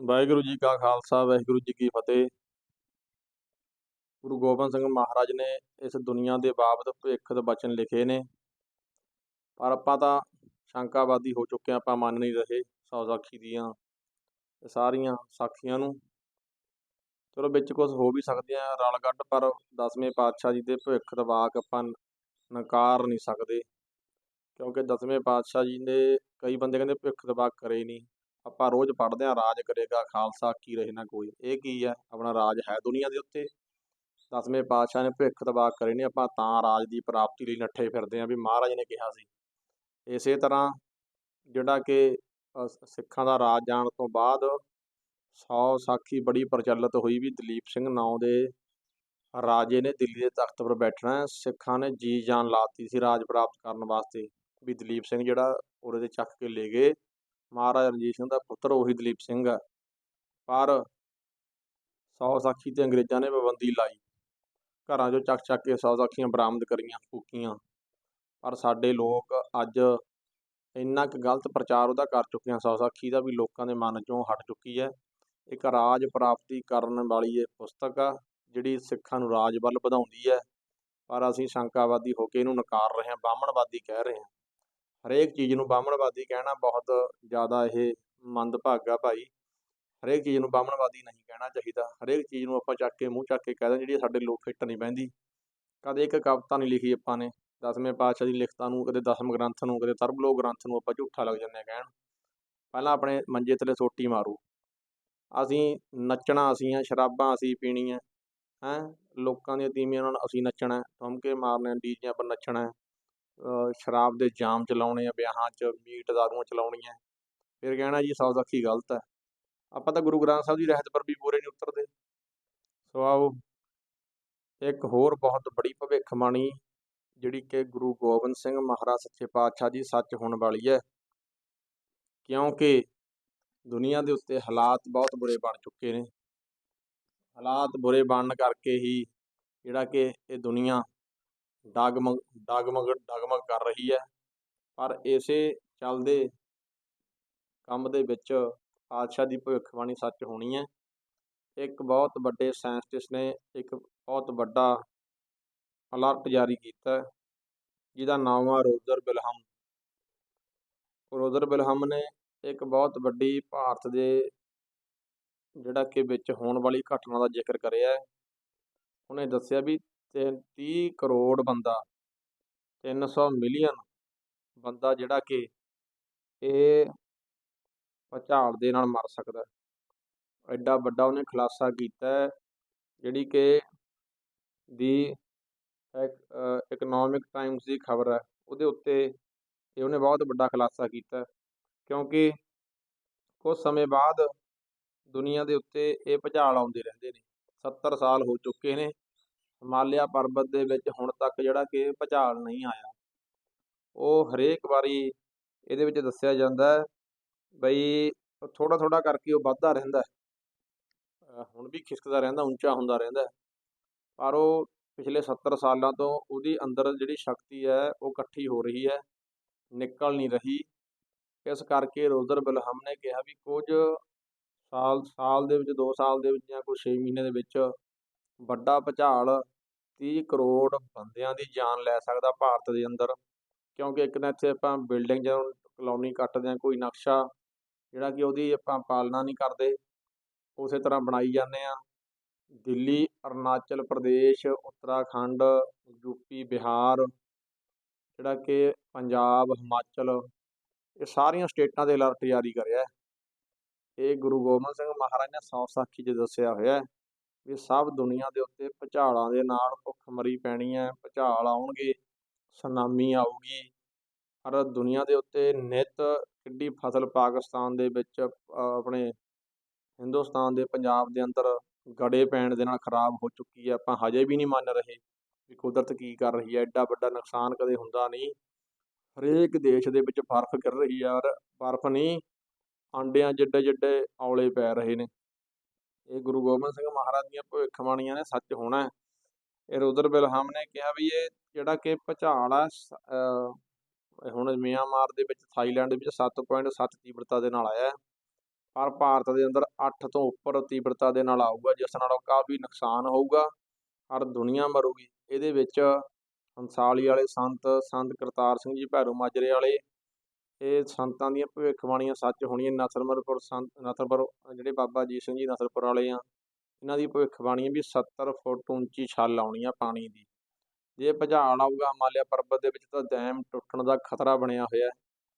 ਵਾਹਿਗੁਰੂ ਜੀ ਕਾ ਖਾਲਸਾ, ਵਾਹਿਗੁਰੂ ਜੀ ਕੀ ਫਤਿਹ। ਗੁਰੂ ਗੋਬਿੰਦ ਸਿੰਘ ਮਹਾਰਾਜ ਨੇ ਇਸ ਦੁਨੀਆ ਦੇ ਬਾਬਤ ਭਵਿੱਖ ਦੇ ਬਚਨ ਲਿਖੇ ਨੇ। ਪਰ ਆਪਾਂ ਤਾਂ ਸ਼ੰਕਾਵਾਦੀ ਹੋ ਚੁੱਕੇ ਹਾਂ, ਆਪਾਂ ਮੰਨ ਨਹੀਂ ਰਹੇ ਸੌ ਸਾਖੀ ਦੀਆਂ ਸਾਰੀਆਂ ਸਾਖੀਆਂ ਨੂੰ। ਚਲੋ ਵਿੱਚ ਕੁਝ ਹੋ ਵੀ ਸਕਦੇ ਆ, ਰਲ ਗੱਡ, ਪਰ ਦਸਵੇਂ ਪਾਤਸ਼ਾਹ ਜੀ ਦੇ ਭਵਿੱਖ ਦਾ ਵਾਕ ਆਪਾਂ ਨਕਾਰ ਨਹੀਂ ਸਕਦੇ। ਕਿਉਂਕਿ ਦਸਵੇਂ ਪਾਤਸ਼ਾਹ ਜੀ ਨੇ ਕਈ ਬੰਦੇ ਕਹਿੰਦੇ ਭਵਿੱਖ ਦਾ ਕਰੇ ਹੀ ਨਹੀਂ। ਆਪਾਂ ਰੋਜ਼ ਪੜ੍ਹਦੇ ਹਾਂ, ਰਾਜ ਕਰੇਗਾ ਖਾਲਸਾ ਕੀ ਰਹੇ ਨਾ ਕੋਈ। ਇਹ ਕੀ ਹੈ? ਆਪਣਾ ਰਾਜ ਹੈ ਦੁਨੀਆ ਦੇ ਉੱਤੇ। ਦਸਵੇਂ ਪਾਤਸ਼ਾਹ ਨੇ ਭਵਿੱਖ ਦਾ ਕਰੇ ਨਹੀਂ, ਆਪਾਂ ਤਾਂ ਰਾਜ ਦੀ ਪ੍ਰਾਪਤੀ ਲਈ ਨੱਠੇ ਫਿਰਦੇ ਹਾਂ ਵੀ ਮਹਾਰਾਜ ਨੇ ਕਿਹਾ ਸੀ। ਇਸੇ ਤਰ੍ਹਾਂ ਜਿਹੜਾ ਕਿ ਸਿੱਖਾਂ ਦਾ ਰਾਜ ਜਾਣ ਤੋਂ ਬਾਅਦ ਸੌ ਸਾਖੀ ਬੜੀ ਪ੍ਰਚਲਿਤ ਹੋਈ ਵੀ ਦਲੀਪ ਸਿੰਘ ਨਾਂ ਦੇ ਰਾਜੇ ਨੇ ਦਿੱਲੀ ਦੇ ਤਖਤ ਪਰ ਬੈਠਣਾ ਸਿੱਖਾਂ ਨੇ ਜੀ ਜਾਨ ਲਾਤੀ ਸੀ ਰਾਜ ਪ੍ਰਾਪਤ ਕਰਨ ਵਾਸਤੇ। ਵੀ ਦਲੀਪ ਸਿੰਘ ਜਿਹੜਾ ਉਹਦੇ ਤੇ ਚੱਕ ਕੇ ਲੈ ਗਏ। ਮਹਾਰਾਜਾ ਰਣਜੀਤ ਸਿੰਘ ਦਾ ਪੁੱਤਰ ਉਹੀ ਦਲੀਪ ਸਿੰਘ ਆ। ਪਰ ਸੌ ਸਾਖੀ ਤੇ ਅੰਗਰੇਜ਼ਾਂ ਨੇ ਪਾਬੰਦੀ ਲਾਈ। ਘਰਾਂ 'ਚੋਂ ਚੱਕ ਚੱਕ ਕੇ ਸੌ ਸਾਖੀਆਂ ਬਰਾਮਦ ਕਰੀਆਂ, ਫੂਕੀਆਂ। ਪਰ ਸਾਡੇ ਲੋਕ ਅੱਜ ਇੰਨਾ ਕੁ ਗਲਤ ਪ੍ਰਚਾਰ ਉਹਦਾ ਕਰ ਚੁੱਕੇ ਹਨ ਸੌ ਸਾਖੀ ਦਾ ਵੀ ਲੋਕਾਂ ਦੇ ਮਨ 'ਚੋਂ ਹਟ ਚੁੱਕੀ ਹੈ। ਇੱਕ ਰਾਜ ਪ੍ਰਾਪਤੀ ਕਰਨ ਵਾਲੀ ਇਹ ਪੁਸਤਕ ਆ, ਜਿਹੜੀ ਸਿੱਖਾਂ ਨੂੰ ਰਾਜ ਵੱਲ ਵਧਾਉਂਦੀ ਹੈ। ਪਰ ਅਸੀਂ ਸ਼ੰਕਾਵਾਦੀ ਹੋ ਕੇ ਇਹਨੂੰ ਨਕਾਰ ਰਹੇ ਹਾਂ, ਬਾਹਮਣਵਾਦੀ ਕਹਿ ਰਹੇ ਹਾਂ। ਹਰੇਕ ਚੀਜ਼ ਨੂੰ ਬਾਹਮਣਵਾਦੀ ਕਹਿਣਾ ਬਹੁਤ ਜ਼ਿਆਦਾ ਇਹ ਮੰਦਭਾਗਾ ਭਾਈ। ਹਰੇਕ ਚੀਜ਼ ਨੂੰ ਬਾਹਮਣਵਾਦੀ ਨਹੀਂ ਕਹਿਣਾ ਚਾਹੀਦਾ। ਹਰੇਕ ਚੀਜ਼ ਨੂੰ ਆਪਾਂ ਚੱਕ ਕੇ ਮੂੰਹ ਚੱਕ ਕੇ ਕਹਿ ਦਿੰਦੇ ਜਿਹੜੀ ਸਾਡੇ ਲੋਕ ਫਿੱਟ ਨਹੀਂ ਬਹਿੰਦੀ। ਕਦੇ ਇੱਕ ਕਵਿਤਾ ਨਹੀਂ ਲਿਖੀ ਆਪਾਂ ਨੇ, ਦਸਵੇਂ ਪਾਤਸ਼ਾਹ ਦੀ ਲਿਖਤਾਂ ਨੂੰ, ਕਦੇ ਦਸਮ ਗ੍ਰੰਥ ਨੂੰ, ਕਦੇ ਤਰਬਲੋਕ ਗ੍ਰੰਥ ਨੂੰ ਆਪਾਂ ਝੂਠਾ ਲੱਗ ਜਾਂਦੇ ਆ ਕਹਿਣ। ਪਹਿਲਾਂ ਆਪਣੇ ਮੰਜੇ ਥੱਲੇ ਸੋਟੀ ਮਾਰੂ। ਅਸੀਂ ਨੱਚਣਾ, ਅਸੀਂ ਆ ਸ਼ਰਾਬਾਂ ਅਸੀਂ ਪੀਣੀਆਂ। ਹੈ? ਲੋਕਾਂ ਦੀਆਂ ਤੀਵੀਆਂ ਨਾਲ ਅਸੀਂ ਨੱਚਣਾ। ਠੁਮਕੇ ਮਾਰਨੇ, ਡੀਜਿਆਂ ਪਰ ਨੱਚਣਾ। ਸ਼ਰਾਬ ਦੇ ਜਾਮ ਚਲਾਉਣੇ ਆ, ਵਿਆਹਾਂ 'ਚ ਮੀਟ ਦਾਰੂਆਂ ਚਲਾਉਣੀਆਂ। ਫਿਰ ਕਹਿਣਾ ਜੀ ਸੌ ਗਲਤ ਹੈ। ਆਪਾਂ ਤਾਂ ਗੁਰੂ ਗ੍ਰੰਥ ਸਾਹਿਬ ਦੀ ਰਹਿਤ ਪਰ ਵੀ ਪੂਰੇ ਨਹੀਂ ਉਤਰਦੇ। ਸੋ ਆਓ, ਇੱਕ ਹੋਰ ਬਹੁਤ ਬੜੀ ਭਵਿੱਖਬਾਣੀ, ਜਿਹੜੀ ਕਿ ਗੁਰੂ ਗੋਬਿੰਦ ਸਿੰਘ ਮਹਾਰਾਜ ਸੱਚੇ ਪਾਤਸ਼ਾਹ ਜੀ ਸੱਚ ਹੋਣ ਵਾਲੀ ਹੈ। ਕਿਉਂਕਿ ਦੁਨੀਆ ਦੇ ਉੱਤੇ ਹਾਲਾਤ ਬਹੁਤ ਬੁਰੇ ਬਣ ਚੁੱਕੇ ਨੇ। ਹਾਲਾਤ ਬੁਰੇ ਬਣਨ ਕਰਕੇ ਹੀ ਜਿਹੜਾ ਕਿ ਇਹ ਦੁਨੀਆ ਡਗਮਗ ਡਗਮਗ ਡਗਮਗ ਕਰ ਰਹੀ ਹੈ। ਪਰ ਇਸੇ ਚੱਲਦੇ ਕੰਮ ਦੇ ਵਿੱਚ ਪਾਤਸ਼ਾਹ ਦੀ ਭਵਿੱਖਬਾਣੀ ਸੱਚ ਹੋਣੀ ਹੈ। ਇੱਕ ਬਹੁਤ ਵੱਡੇ ਸਾਇੰਸਟਿਸਟ ਨੇ ਇੱਕ ਬਹੁਤ ਵੱਡਾ ਅਲਰਟ ਜਾਰੀ ਕੀਤਾ, ਜਿਹਦਾ ਨਾਮ ਆ ਰੋਜ਼ਰ ਬਿਲਹਮ। ਰੋਜ਼ਰ ਬਿਲਹਮ ਨੇ ਇੱਕ ਬਹੁਤ ਵੱਡੀ ਭਾਰਤ ਦੇ ਜਿਹੜਾ ਕਿ ਵਿੱਚ ਹੋਣ ਵਾਲੀ ਘਟਨਾ ਦਾ ਜ਼ਿਕਰ ਕਰਿਆ ਹੈ। ਉਹਨੇ ਦੱਸਿਆ ਵੀ 30 ਕਰੋੜ ਬੰਦਾ 300 ਮਿਲੀਅਨ ਬੰਦਾ ਜਿਹੜਾ ਕਿ ਇਹ ਭੁਚਾਲ ਦੇ ਨਾਲ ਮਰ ਸਕਦਾ ਐਡਾ ਵੱਡਾ ਉਹਨੇ ਖੁਲਾਸਾ ਕੀਤਾ ਜਿਹੜੀ ਕਿ ਦੀ ਇਕਨੋਮਿਕ ਟਾਈਮਸ ਦੀ ਖਬਰ ਹੈ, ਉਹਦੇ ਉੱਤੇ ਇਹ ਉਹਨੇ ਬਹੁਤ ਵੱਡਾ ਖੁਲਾਸਾ ਕੀਤਾ ਕਿਉਂਕਿ ਕੁਝ ਸਮੇਂ ਬਾਅਦ ਦੁਨੀਆ ਦੇ ਉੱਤੇ ਇਹ ਭੁਚਾਲ ਆਉਂਦੇ ਰਹਿੰਦੇ ਨੇ 70 ਸਾਲ ਹੋ ਚੁੱਕੇ ਨੇ ਹਿਮਾਲਿਆ ਪਰਬਤ ਦੇ ਵਿੱਚ ਹੁਣ ਤੱਕ ਜਿਹੜਾ ਕਿ ਭੁਚਾਲ ਨਹੀਂ ਆਇਆ। ਉਹ ਹਰੇਕ ਵਾਰੀ ਇਹਦੇ ਵਿੱਚ ਦੱਸਿਆ ਜਾਂਦਾ ਹੈ ਬਈ ਥੋੜਾ ਥੋੜਾ ਕਰਕੇ ਉਹ ਵੱਧਦਾ ਰਹਿੰਦਾ ਹੁਣ ਵੀ ਖਿਸਕਦਾ ਰਹਿੰਦਾ, ਉੱਚਾ ਹੁੰਦਾ ਰਹਿੰਦਾ ਪਰ ਉਹ ਪਿਛਲੇ 70 ਸਾਲਾਂ ਤੋਂ ਉਹਦੀ ਅੰਦਰ ਜਿਹੜੀ ਸ਼ਕਤੀ ਹੈ, ਉਹ ਇਕੱਠੀ ਹੋ ਰਹੀ ਹੈ, ਨਿਕਲ ਨਹੀਂ ਰਹੀ। ਇਸ ਕਰਕੇ ਰੋਜ਼ਰ ਬਿਲਹਮ ਨੇ ਕਿਹਾ ਵੀ ਕੁਝ ਸਾਲ ਸਾਲ ਦੇ ਵਿੱਚ 2 ਸਾਲ ਦੇ ਵਿੱਚ ਜਾਂ ਕੋਈ 6 ਮਹੀਨੇ ਦੇ ਵਿੱਚ ਵੱਡਾ ਭੁਚਾਲ 30 ਕਰੋੜ ਬੰਦਿਆਂ ਦੀ ਜਾਨ ਲੈ ਸਕਦਾ ਭਾਰਤ ਦੇ ਅੰਦਰ, ਕਿਉਂਕਿ ਇੱਕ ਤਾਂ ਇੱਥੇ ਆਪਾਂ ਬਿਲਡਿੰਗ ਜਦੋਂ ਕਲੋਨੀ ਕੱਟਦੇ ਹਾਂ, ਕੋਈ ਨਕਸ਼ਾ ਜਿਹੜਾ ਕਿ ਉਹਦੀ ਆਪਾਂ ਪਾਲਣਾ ਨਹੀਂ ਕਰਦੇ, ਉਸੇ ਤਰ੍ਹਾਂ ਬਣਾਈ ਜਾਂਦੇ ਆ ਦਿੱਲੀ, ਅਰੁਣਾਚਲ ਪ੍ਰਦੇਸ਼, ਉੱਤਰਾਖੰਡ ਯੂਪੀ ਬਿਹਾਰ ਜਿਹੜਾ ਕਿ ਪੰਜਾਬ, ਹਿਮਾਚਲ, ਇਹ ਸਾਰੀਆਂ ਸਟੇਟਾਂ ਦੇ ਅਲਰਟ ਜਾਰੀ ਕਰਿਆ। ਇਹ ਗੁਰੂ ਗੋਬਿੰਦ ਸਿੰਘ ਮਹਾਰਾਜ ਨੇ ਸੌ ਸਾਖੀ 'ਚ ਦੱਸਿਆ ਹੋਇਆ ਵੀ ਸਭ ਦੁਨੀਆ ਦੇ ਉੱਤੇ ਭੁਚਾਲਾਂ ਦੇ ਨਾਲ ਭੁੱਖਮਰੀ ਪੈਣੀ ਹੈ ਭੁਚਾਲ ਆਉਣਗੇ, ਸੁਨਾਮੀ ਆਊਗੀ। ਪਰ ਦੁਨੀਆ ਦੇ ਉੱਤੇ ਨਿੱਤ ਕਿੱਡੀ ਫਸਲ ਪਾਕਿਸਤਾਨ ਦੇ ਵਿੱਚ ਆਪਣੇ ਹਿੰਦੁਸਤਾਨ ਦੇ ਪੰਜਾਬ ਦੇ ਅੰਦਰ ਗੜੇ ਪੈਣ ਦੇ ਨਾਲ ਖਰਾਬ ਹੋ ਚੁੱਕੀ ਹੈ ਆਪਾਂ ਹਜੇ ਵੀ ਨਹੀਂ ਮੰਨ ਰਹੇ ਵੀ ਕੁਦਰਤ ਕੀ ਕਰ ਰਹੀ ਹੈ ਐਡਾ ਵੱਡਾ ਨੁਕਸਾਨ ਕਦੇ ਹੁੰਦਾ ਨਹੀਂ। ਹਰੇਕ ਦੇਸ਼ ਦੇ ਵਿੱਚ ਬਰਫ਼ ਗਿਰ ਰਹੀ ਹੈ ਔਰ ਬਰਫ਼ ਨਹੀਂ, ਆਂਡਿਆਂ ਜਿੱਡੇ ਜਿੱਡੇ ਔਲੇ ਪੈ ਰਹੇ ਨੇ। ਇਹ ਗੁਰੂ ਗੋਬਿੰਦ ਸਿੰਘ ਮਹਾਰਾਜ ਦੀਆਂ ਭਵਿੱਖਬਾਣੀਆਂ ਨੇ ਸੱਚ ਹੋਣਾ ਹੈ। ਇਹ ਰੁਦਰ ਬਿਲਹਮ ਨੇ ਕਿਹਾ ਵੀ ਇਹ ਜਿਹੜਾ ਕਿ ਭੁਚਾਲ ਆ ਹੁਣ ਮਿਆਂਮਾਰ ਦੇ ਵਿੱਚ, ਥਾਈਲੈਂਡ ਦੇ ਵਿੱਚ 7.7 ਤੀਬਰਤਾ ਦੇ ਨਾਲ ਆਇਆ ਪਰ ਭਾਰਤ ਦੇ ਅੰਦਰ 8 ਤੋਂ ਉੱਪਰ ਤੀਬਰਤਾ ਦੇ ਨਾਲ ਆਊਗਾ, ਜਿਸ ਨਾਲ ਕਾਫੀ ਨੁਕਸਾਨ ਹੋਊਗਾ ਔਰ ਦੁਨੀਆ ਮਰੂਗੀ। ਇਹਦੇ ਵਿੱਚ ਹੰਸਾਲੀ ਵਾਲੇ ਸੰਤ ਸੰਤ ਕਰਤਾਰ ਸਿੰਘ ਜੀ, ਭੈਰੋ ਮਾਜਰੇ ਵਾਲੇ ਇਹ ਸੰਤਾਂ ਦੀਆਂ ਭਵਿੱਖਬਾਣੀਆਂ ਸੱਚ ਹੋਣੀਆਂ। ਨਸਰਮਰਪੁਰ ਸੰਤ ਨਸਰਪੁਰ ਜਿਹੜੇ ਬਾਬਾ ਜੀ ਸਿੰਘ ਜੀ ਨਸਰਪੁਰ ਵਾਲੇ ਆ, ਇਹਨਾਂ ਦੀ ਭਵਿੱਖਬਾਣੀ ਵੀ 70 ਫੁੱਟ ਉੱਚੀ ਛੱਲ ਆਉਣੀ ਆ ਪਾਣੀ ਦੀ। ਜੇ ਭੁਚਾਲ ਆਊਗਾ, ਹਿਮਾਲਿਆ ਪਰਬਤ ਦੇ ਵਿੱਚ ਤਾਂ ਡੈਮ ਟੁੱਟਣ ਦਾ ਖਤਰਾ ਬਣਿਆ ਹੋਇਆ।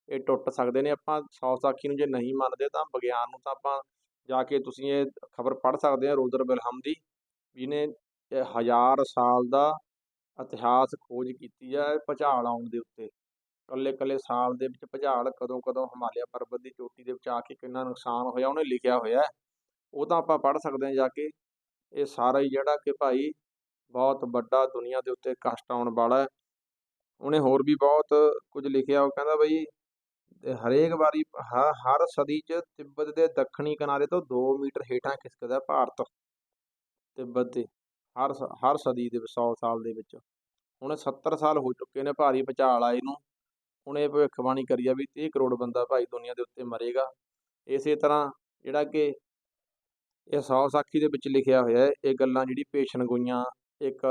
ਇਹ ਟੁੱਟ ਸਕਦੇ ਨੇ। ਆਪਾਂ ਸੌ ਸਾਖੀ ਨੂੰ ਜੇ ਨਹੀਂ ਮੰਨਦੇ ਤਾਂ ਵਿਗਿਆਨ ਨੂੰ ਤਾਂ ਆਪਾਂ ਜਾ ਕੇ ਤੁਸੀਂ ਇਹ ਖਬਰ ਪੜ੍ਹ ਸਕਦੇ ਆ ਰੋਦਰ ਬਿਲਹਮ ਦੀ ਜਿਹਨੇ ਹਜ਼ਾਰ ਸਾਲ ਦਾ ਇਤਿਹਾਸ ਖੋਜ ਕੀਤੀ ਹੈ ਭੁਚਾਲ ਆਉਣ ਦੇ ਉੱਤੇ। ਕੱਲੇ ਕੱਲੇ ਸਾਲ ਦੇ ਵਿੱਚ ਭੁਚਾਲ ਕਦੋਂ ਕਦੋਂ ਹਿਮਾਲਿਆ ਪਰਬਤ ਦੀ ਚੋਟੀ ਦੇ ਵਿੱਚ ਆ ਕੇ ਕਿੰਨਾ ਨੁਕਸਾਨ ਹੋਇਆ, ਉਹਨੇ ਲਿਖਿਆ ਹੋਇਆ ਉਹ ਤਾਂ ਆਪਾਂ ਪੜ੍ਹ ਸਕਦੇ ਹਾਂ ਜਾ ਕੇ। ਇਹ ਸਾਰਾ ਹੀ ਜਿਹੜਾ ਕਿ ਭਾਈ ਬਹੁਤ ਵੱਡਾ ਦੁਨੀਆ ਦੇ ਉੱਤੇ ਕਸ਼ਟ ਆਉਣ ਵਾਲਾ ਹੈ। ਉਹਨੇ ਹੋਰ ਵੀ ਬਹੁਤ ਕੁਝ ਲਿਖਿਆ, ਉਹ ਕਹਿੰਦਾ ਬਈ, ਹਰੇਕ ਵਾਰੀ ਹ- ਹਰ ਸਦੀ 'ਚ ਤਿੱਬਤ ਦੇ ਦੱਖਣੀ ਕਿਨਾਰੇ ਤੋਂ 2 ਮੀਟਰ ਹੇਠਾਂ ਖਿਸਕਦਾ ਭਾਰਤ। ਤਿੱਬਤ ਦੇ ਹਰ ਸ- ਹਰ ਸਦੀ ਦੇ 100 ਸਾਲ ਦੇ ਵਿੱਚ। ਹੁਣ 70 ਸਾਲ ਹੋ ਚੁੱਕੇ ਨੇ ਭਾਰੀ ਭੁਚਾਲ ਆਏ ਨੂੰ। ਹੁਣ ਇਹ ਭਵਿੱਖਬਾਣੀ ਕਰੀ ਆ ਵੀ 30 ਕਰੋੜ ਬੰਦਾ ਭਾਈ ਦੁਨੀਆ ਦੇ ਉੱਤੇ ਮਰੇਗਾ। ਇਸੇ ਤਰ੍ਹਾਂ ਜਿਹੜਾ ਕਿ ਇਹ ਸੌ ਸਾਖੀ ਦੇ ਵਿੱਚ ਲਿਖਿਆ ਹੋਇਆ ਹੈ ਇਹ ਗੱਲਾਂ ਜਿਹੜੀ ਪੇਸ਼ਨਗੋਈਆਂ ਇੱਕ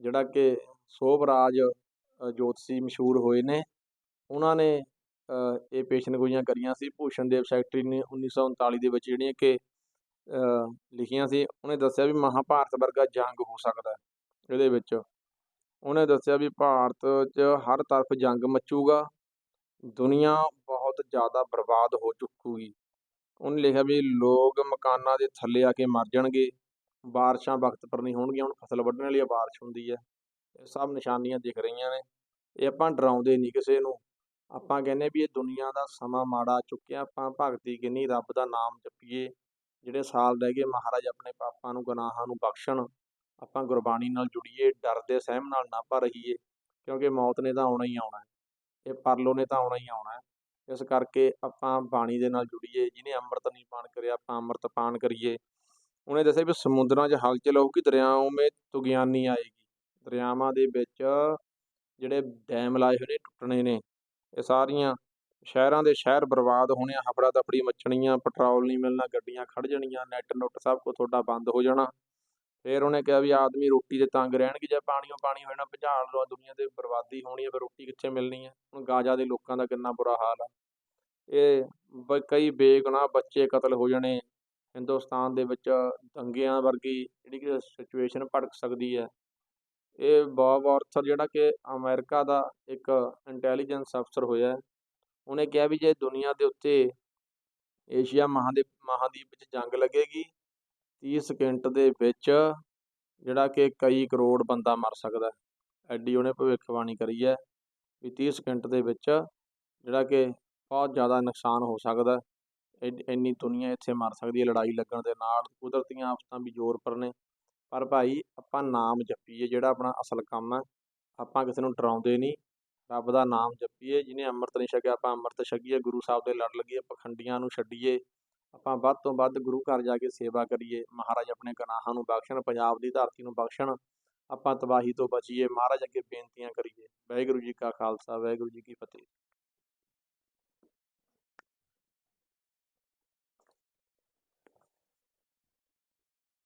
ਜਿਹੜਾ ਕਿ ਸੋਭਰਾਜ ਅ, ਜੋਤਸ਼ੀ ਮਸ਼ਹੂਰ ਹੋਏ ਨੇ। ਉਹਨਾਂ ਨੇ ਇਹ ਪੇਸ਼ਨਗੋਈਆਂ ਕਰੀਆਂ ਸੀ। ਭੂਸ਼ਣ ਦੇਵ ਸੈਕਟਰੀ ਨੇ 1939 ਦੇ ਵਿੱਚ ਜਿਹੜੀਆਂ ਕਿ ਲਿਖੀਆਂ ਸੀ ਉਹਨੇ ਦੱਸਿਆ ਵੀ ਮਹਾਭਾਰਤ ਵਰਗਾ ਜੰਗ ਹੋ ਸਕਦਾ ਇਹਦੇ ਵਿੱਚ। ਉਹਨੇ ਦੱਸਿਆ ਵੀ ਭਾਰਤ 'ਚ ਹਰ ਤਰਫ ਜੰਗ ਮਚੂਗਾ। ਦੁਨੀਆ ਬਹੁਤ ਜ਼ਿਆਦਾ ਬਰਬਾਦ ਹੋ ਚੁੱਕੂਗੀ। ਉਹਨੇ ਲਿਖਿਆ ਵੀ ਲੋਕ ਮਕਾਨਾਂ ਦੇ ਥੱਲੇ ਆ ਕੇ ਮਰ ਜਾਣਗੇ। ਬਾਰਿਸ਼ਾਂ ਵਕਤ ਪਰ ਨਹੀਂ ਹੋਣਗੀਆਂ, ਹੁਣ ਫਸਲ ਵੱਢਣ ਵਾਲੀ ਬਾਰਿਸ਼ ਹੁੰਦੀ ਹੈ। ਇਹ ਸਭ ਨਿਸ਼ਾਨੀਆਂ ਦਿਖ ਰਹੀਆਂ ਨੇ। ਇਹ ਆਪਾਂ ਡਰਾਉਂਦੇ ਨਹੀਂ ਕਿਸੇ ਨੂੰ। ਆਪਾਂ ਕਹਿੰਦੇ ਵੀ ਇਹ ਦੁਨੀਆ ਦਾ ਸਮਾਂ ਮਾੜਾ ਚੁੱਕਿਆ, ਆਪਾਂ ਭਗਤੀ ਕਿੰਨੀ ਰੱਬ ਦਾ ਨਾਮ ਜਪੀਏ। ਜਿਹੜੇ ਸਾਲ ਰਹਿ ਗਏ ਮਹਾਰਾਜ ਆਪਣੇ ਪਾਪਾਂ ਨੂੰ, ਗੁਨਾਹਾਂ ਨੂੰ ਬਖਸ਼ਣ। ਆਪਾਂ ਗੁਰਬਾਣੀ ਨਾਲ ਜੁੜੀਏ ਡਰ ਦੇ ਸਹਿਮ ਨਾਲ ਨਾ ਭਰ ਰਹੀਏ, ਕਿਉਂਕਿ ਮੌਤ ਨੇ ਤਾਂ ਆਉਣਾ ਹੀ ਆਉਣਾ ਹੈ, ਇਹ ਪਰਲੋ ਨੇ ਤਾਂ ਆਉਣਾ ਹੀ ਆਉਣਾ ਹੈ। ਇਸ ਕਰਕੇ ਆਪਾਂ ਬਾਣੀ ਦੇ ਨਾਲ ਜੁੜੀਏ, ਜਿਹਨੇ ਅੰਮ੍ਰਿਤ ਨਹੀਂ ਪਾਣ ਕਰਿਆ, ਆਪਾਂ ਅੰਮ੍ਰਿਤ ਪਾਨ ਕਰੀਏ। ਉਹਨੇ ਦੱਸਿਆ ਵੀ ਸਮੁੰਦਰਾਂ 'ਚ ਹਲਚਲ ਹੋਊਗੀ, ਦਰਿਆਵਾਂ ਮੇ ਤੁਗਿਆਨੀ ਆਏਗੀ। ਦਰਿਆਵਾਂ ਦੇ ਵਿੱਚ ਜਿਹੜੇ ਡੈਮ ਲਾਏ ਹੋਏ ਨੇ, ਟੁੱਟਣੇ ਨੇ, ਇਹ ਸਾਰੀਆਂ ਸ਼ਹਿਰਾਂ ਦੇ ਸ਼ਹਿਰ ਬਰਬਾਦ ਹੋਣੇ ਆ ਹਫੜਾ ਦਫੜੀ ਮੱਚਣੀਆਂ ਪੈਟਰੋਲ ਨਹੀਂ ਮਿਲਣਾ, ਗੱਡੀਆਂ ਖੜ ਜਾਣੀਆਂ, ਨੈੱਟ ਨੁੱਟ ਸਭ ਕੁਝ ਤੁਹਾਡਾ ਬੰਦ ਹੋ ਜਾਣਾ। ਫਿਰ ਉਹਨੇ ਕਿਹਾ ਵੀ ਆਦਮੀ ਰੋਟੀ ਦੇ ਤੰਗ ਰਹਿਣਗੇ, ਜੇ ਪਾਣੀਓ ਪਾਣੀ ਹੋਣਾ ਭਜਾਣ ਲੋ ਦੁਨੀਆ ਤੇ ਬਰਬਾਦੀ ਹੋਣੀ ਹੈ ਫਿਰ ਰੋਟੀ ਕਿੱਥੇ ਮਿਲਣੀ ਹੈ ਹੁਣ ਗਾਜ਼ਾ ਦੇ ਲੋਕਾਂ ਦਾ ਕਿੰਨਾ ਬੁਰਾ ਹਾਲ ਆ। ਇਹ ਬ- ਕਈ ਬੇਗੁਨਾਹ ਬੱਚੇ ਕਤਲ ਹੋ ਜਾਣੇ, ਹਿੰਦੁਸਤਾਨ ਦੇ ਵਿੱਚ ਦੰਗਿਆਂ ਵਰਗੀ ਜਿਹੜੀ ਕਿ ਸਿਚੁਏਸ਼ਨ ਭੜਕ ਸਕਦੀ ਹੈ ਇਹ ਬੌਬ ਆਰਥਰ ਜਿਹੜਾ ਕਿ ਅਮਰੀਕਾ ਦਾ ਇੱਕ ਇੰਟੈਲੀਜੈਂਸ ਅਫਸਰ ਹੋਇਆ ਉਹਨੇ ਕਿਹਾ ਵੀ ਜੇ ਦੁਨੀਆ ਦੇ ਉੱਤੇ ਏਸ਼ੀਆ ਮਹਾਦੀਪ ਮਹਾਦੀਪ ਵਿੱਚ ਜੰਗ ਲੱਗੇਗੀ 30 ਸਕਿੰਟ ਦੇ ਵਿੱਚ ਜਿਹੜਾ ਕਿ ਕਈ ਕਰੋੜ ਬੰਦਾ ਮਰ ਸਕਦਾ ਐਡੀ ਉਹਨੇ ਭਵਿੱਖਬਾਣੀ ਕਰੀ ਹੈ ਵੀ 30 ਸਕਿੰਟ ਦੇ ਵਿੱਚ ਜਿਹੜਾ ਕਿ ਬਹੁਤ ਜ਼ਿਆਦਾ ਨੁਕਸਾਨ ਹੋ ਸਕਦਾ ਹੈ। ਇੰਨੀ ਦੁਨੀਆ ਇੱਥੇ ਮਰ ਸਕਦੀ ਹੈ, ਲੜਾਈ ਲੱਗਣ ਦੇ ਨਾਲ ਕੁਦਰਤੀਆਂ ਆਫਤਾਂ ਵੀ ਜ਼ੋਰ ਪਰ ਨੇ। ਪਰ ਭਾਈ ਆਪਾਂ ਨਾਮ ਜਪੀਏ, ਜਿਹੜਾ ਆਪਣਾ ਅਸਲ ਕੰਮ ਹੈ, ਆਪਾਂ ਕਿਸੇ ਨੂੰ ਡਰਾਉਂਦੇ ਨਹੀਂ। ਰੱਬ ਦਾ ਨਾਮ ਜਪੀਏ, ਜਿਹਨੇ ਅੰਮ੍ਰਿਤ ਨਹੀਂ ਛਕਿਆ, ਆਪਾਂ ਅੰਮ੍ਰਿਤ ਛਕੀਏ, ਗੁਰੂ ਸਾਹਿਬ ਦੇ ਲੜ ਲੱਗੀਏ, ਪਖੰਡੀਆਂ ਨੂੰ ਛੱਡੀਏ। ਆਪਾਂ ਵੱਧ ਤੋਂ ਵੱਧ ਗੁਰੂ ਘਰ ਜਾ ਕੇ ਸੇਵਾ ਕਰੀਏ, ਮਹਾਰਾਜ ਆਪਣੇ ਗੁਨਾਹਾਂ ਨੂੰ ਬਖਸ਼ਣ, ਪੰਜਾਬ ਦੀ ਧਰਤੀ ਨੂੰ ਬਖਸ਼ਣ, ਆਪਾਂ ਤਬਾਹੀ ਤੋਂ ਬਚੀਏ, ਮਹਾਰਾਜ ਅੱਗੇ ਬੇਨਤੀਆਂ ਕਰੀਏ। ਵਾਹਿਗੁਰੂ ਜੀ ਕਾ ਖਾਲਸਾ, ਵਾਹਿਗੁਰੂ ਜੀ ਕੀ ਫਤਿਹ।